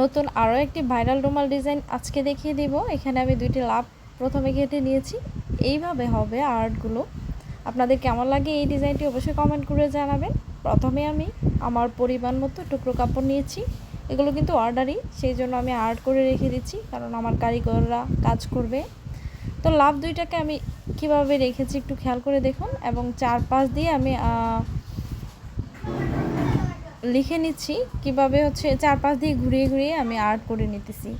নতুন আরও একটি ভাইরাল রুমাল ডিজাইন আজকে দেখিয়ে দিব। এখানে আমি দুইটি লাভ প্রথমে কেটে নিয়েছি। এইভাবে হবে আর্টগুলো। আপনাদের কেমন লাগে এই ডিজাইনটি অবশ্যই কমেন্ট করে জানাবেন। প্রথমে আমি আমার পরিমাণ মতো টুকরো কাপড় নিয়েছি। এগুলো কিন্তু অর্ডারই সেই জন্য আমি আর্ট করে রেখে দিচ্ছি, কারণ আমার কারিগররা কাজ করবে। তো লাভ দুইটাকে আমি কীভাবে রেখেছি একটু খেয়াল করে দেখুন। এবং চার পাঁচ দিয়ে আমি লিখে নিচ্ছি। কীভাবে হচ্ছে চার পাঁচ দিয়ে ঘুরিয়ে ঘুরিয়ে আমি আর্ট করে নিতেছি।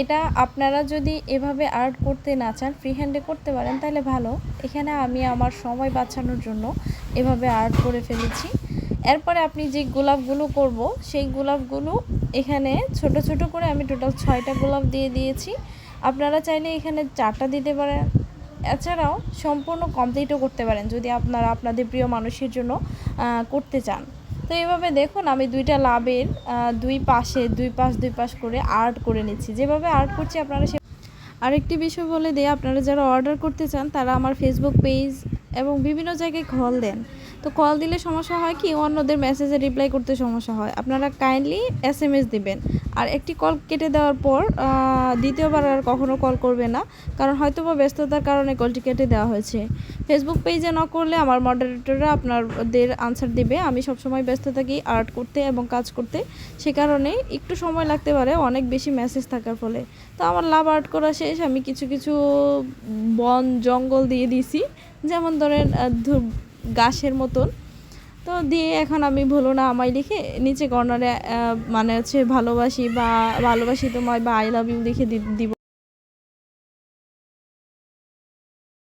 এটা আপনারা যদি এভাবে আর্ট করতে না চান ফ্রি হ্যান্ডে করতে পারেন, তাহলে ভালো। এখানে আমি আমার সময় বাঁচানোর জন্য এভাবে আর্ট করে ফেলেছি। এরপরে আপনি যে গোলাপগুলো করব, সেই গোলাপগুলো এখানে ছোট ছোট করে আমি টোটাল ছয়টা গোলাপ দিয়ে দিয়েছি। আপনারা চাইলে এখানে চারটা দিতে পারেন। এছাড়াও সম্পূর্ণ কমপ্লিটও করতে পারেন, যদি আপনারা আপনাদের প্রিয় মানুষের জন্য করতে চান। তো এইভাবে দেখুন, আমি দুইটা লাভের দুই পাশে, দুই পাশ দুই পাশ করে আর্ট করে নিচ্ছি। যেভাবে আর্ট করছি আপনারা সে আরেকটি বিষয় বলে দিই, আপনারা যারা অর্ডার করতে চান, তারা আমার ফেসবুক পেজ এবং বিভিন্ন জায়গায় কল দেন। তো কল দিলে সমস্যা হয় কি? অন্যদের মেসেজে রিপ্লাই করতে সমস্যা হয়। আপনারা কাইন্ডলি এস এম এস দেবেন। আর একটি কল কেটে দেওয়ার পর দ্বিতীয়বার আর কখনো কল করবে না। কারণ হয়তো বা ব্যস্ততার কারণে কলটি কেটে দেওয়া হয়েছে। ফেসবুক পেজে ন করলে আমার মডারেটররা আপনাদের আনসার দিবে। আমি সবসময় ব্যস্ত থাকি আর্ট করতে এবং কাজ করতে। সে কারণে একটু সময় লাগতে পারে, অনেক বেশি মেসেজ থাকার ফলে। তো আমার লাভ আর্ট করা শেষ। আমি কিছু কিছু বন জঙ্গল দিয়ে দিছি যেমন ধরেন ঘাসের মতন। তো দিয়ে এখন আমি ভুলো না আমায় লিখে নিচে কর্নারে মানে হচ্ছে ভালোবাসি বা ভালোবাসি তোমায় বা আই লাভ ইউ লিখে দিব।